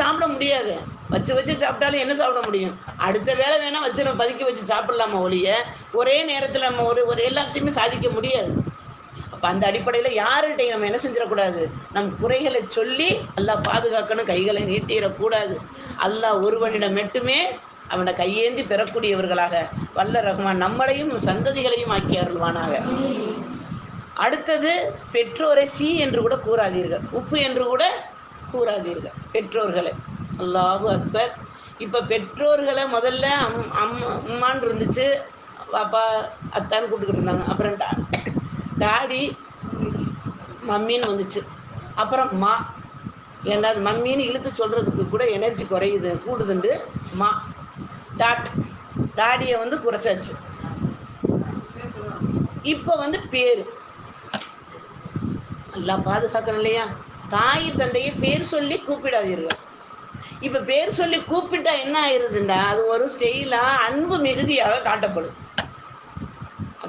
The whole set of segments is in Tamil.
சாப்பிட முடியாது. வச்சு வச்சு சாப்பிட்டாலும் என்ன சாப்பிட முடியும்? அடுத்த வேளை வேணால் வச்சு நம்ம பதுக்கி வச்சு சாப்பிட்லாமா ஒழிய ஒரே நேரத்தில் நம்ம ஒரு ஒரு எல்லாத்தையுமே சாதிக்க முடியாது. அப்போ அந்த அடிப்படையில் யார்கிட்டையும் நம்ம என்ன செஞ்சிடக்கூடாது? நம் குறைகளை சொல்லி நல்லா பாதுகாக்கணும் கைகளை நீட்டிடக்கூடாது. அல்லாஹ் ஒருவனிடம் மட்டுமே அவனை கையேந்தி பெறக்கூடியவர்களாக வல்ல ரகுமான் நம்மளையும் சந்ததிகளையும் ஆக்கி அருள்வானாக. அடுத்தது பெற்றோரை சி என்று கூட கூறாதீர்கள். உப்பு என்று கூட கூறாதீர்கள். பெற்றோர்களை அல்லாஹு அக்பர். இப்போ பெற்றோர்களை முதல்ல அம் அம்மா அம்மான் இருந்துச்சு. பாப்பா அத்தான்னு கூப்பிட்டுக்கிட்டு இருந்தாங்க. அப்புறம் டா டாடி மம்மின்னு வந்துச்சு. அப்புறம் மா. ஏன்னா அது மம்மின்னு இழுத்து சொல்கிறதுக்கு கூட எனர்ஜி குறையுது கூடுதுண்டு. மா. டாட். டாடியை வந்து குறைச்சாச்சு. இப்போ வந்து பேர். எல்லாம் பாதுகாக்கணும் இல்லையா? தாய் தந்தையை பேர் சொல்லி கூப்பிடாதீர்கள். இப்போ பேர் சொல்லி கூப்பிட்டா என்ன ஆயிருதுண்டா? அது ஒரு ஸ்டெயிலா அன்பு மிகுதியாக காட்டப்படுது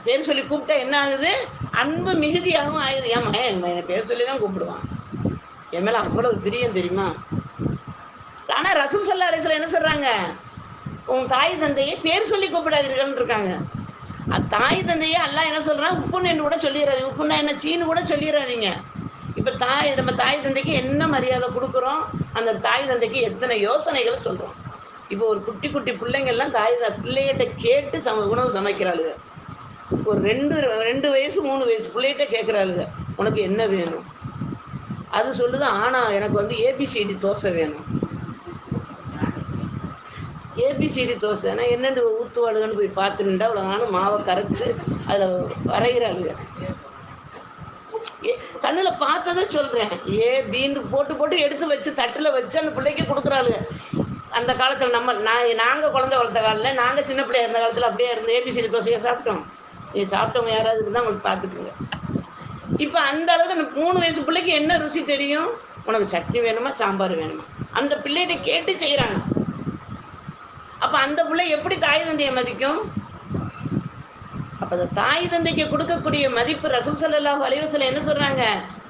பேர் சொல்லி கூப்பிட்டா என்ன ஆகுது? அன்பு மிகுதியாகவும் ஆகுது ஏமா என்னை பேர் சொல்லி தான் கூப்பிடுவான். என் மேல அவ்வளவு பிரியம் தெரியுமா? ஆனா ரசூல் சல்லா அலிஸ்ல என்ன சொல்றாங்க? உன் தாய் தந்தையை பேர் சொல்லி கூப்பிடாதீர்கள்னு இருக்காங்க. தாய் தந்தையே அல்லா என்ன சொல்றான்? உப்புன்னு கூட சொல்லிடாதீங்க உப்புன்னா என்ன? சீனு கூட சொல்லிடாதீங்க இப்போ தாய் நம்ம தாய் தந்தைக்கு என்ன மரியாதை கொடுக்குறோம்? அந்த தாய் தந்தைக்கு எத்தனை யோசனைகள் சொல்கிறோம் இப்போ ஒரு குட்டி குட்டி பிள்ளைங்கள்லாம் தாய் பிள்ளைகிட்ட கேட்டு சம உணவு சமைக்கிறாளுங்க. ஒரு ரெண்டு ரெண்டு வயசு மூணு வயசு பிள்ளைகிட்ட கேட்குறாளுங்க உனக்கு என்ன வேணும்? அது சொல்லுது ஆனா எனக்கு வந்து ஏபிசிடி தோசை வேணும். ஏபிசிடி தோசை. நான் என்னென்னு ஊற்றுவாளுங்கன்னு போய் பார்த்துருந்தா அவ்வளோ நானும் மாவை கரைச்சு அதில் வரைகிறாளுங்க கண்ணில் பார்த்ததை சொல்கிறேன் ஏ பீன்னு போட்டு போட்டு எடுத்து வச்சு தட்டில் வச்சு அந்த பிள்ளைக்கு கொடுக்குறாளுங்க. அந்த காலத்தில் நம்ம நான் நாங்கள் குழந்தை வளர்த்த காலத்தில் நாங்கள் சின்ன பிள்ளையா இருந்த காலத்தில் அப்படியே இருந்து ஏபிசிடி தோசையை சாப்பிட்டோம். நீ சாப்பிட்டவங்க யாராவது இருந்தால் உங்களுக்கு பார்த்துக்குங்க. இப்போ அந்த அளவுக்கு அந்த மூணு வயசு பிள்ளைக்கு என்ன ருசி தெரியும்? உனக்கு சட்னி வேணுமா சாம்பார் வேணுமா? அந்த பிள்ளைகிட்ட கேட்டு செய்கிறாங்க அப்போ அந்த பிள்ளை எப்படி தாய் தந்தையை மதிக்கும்? அப்போ அந்த தாய் தந்தைக்கு கொடுக்கக்கூடிய மதிப்பு ரசூல் சல்லாஹூ அலைவசல் என்ன சொல்றாங்க?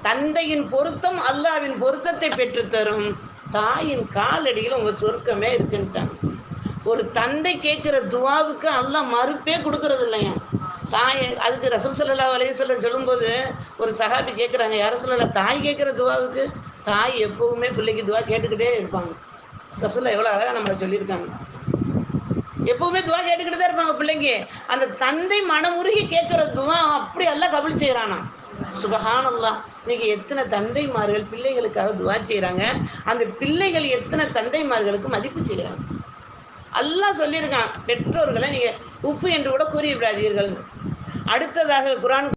தந்தையின் பொருத்தம் அல்லாவின் பொருத்தத்தை பெற்றுத்தரும். தாயின் காலடியில் உங்க சொர்க்கமே இருக்குன்ட்டாங்க. ஒரு தந்தை கேட்குற துவாவுக்கு அல்லாஹ் மறுப்பே கொடுக்கறது இல்லையா? தாய் அதுக்கு ரசூல் சல்லா அலைஹி சொல்லும்போது ஒரு சஹாபி கேட்குறாங்க யார சொல்லலாம் தாய் கேட்குற துவாவுக்கு? தாய் எப்பவுமே பிள்ளைக்கு துவா கேட்டுக்கிட்டே இருப்பாங்க. ரசூல்லா எவ்வளோ அழகாக நம்மளை சொல்லியிருக்காங்க. எப்பவுமே துவா கேட்டுக்கிட்டு தான் இருப்பாங்க பிள்ளைங்க. அந்த தந்தை மனமுருகி கேட்கிற துவா அப்படி எல்லாம் கபல் செய்யறானா சுபஹானல்லாஹ். இன்னைக்கு எத்தனை தந்தைமார்கள் பிள்ளைகளுக்காக துவா செய்யறாங்க அந்த பிள்ளைகள் எத்தனை தந்தைமார்களுக்கு மதிப்பு செய்கிறாங்க. எல்லாம் சொல்லியிருக்கான் பெற்றோர்களை நீங்க உப்பு என்று கூட கூறிவிடாதீர்கள். அடுத்ததாக குரான்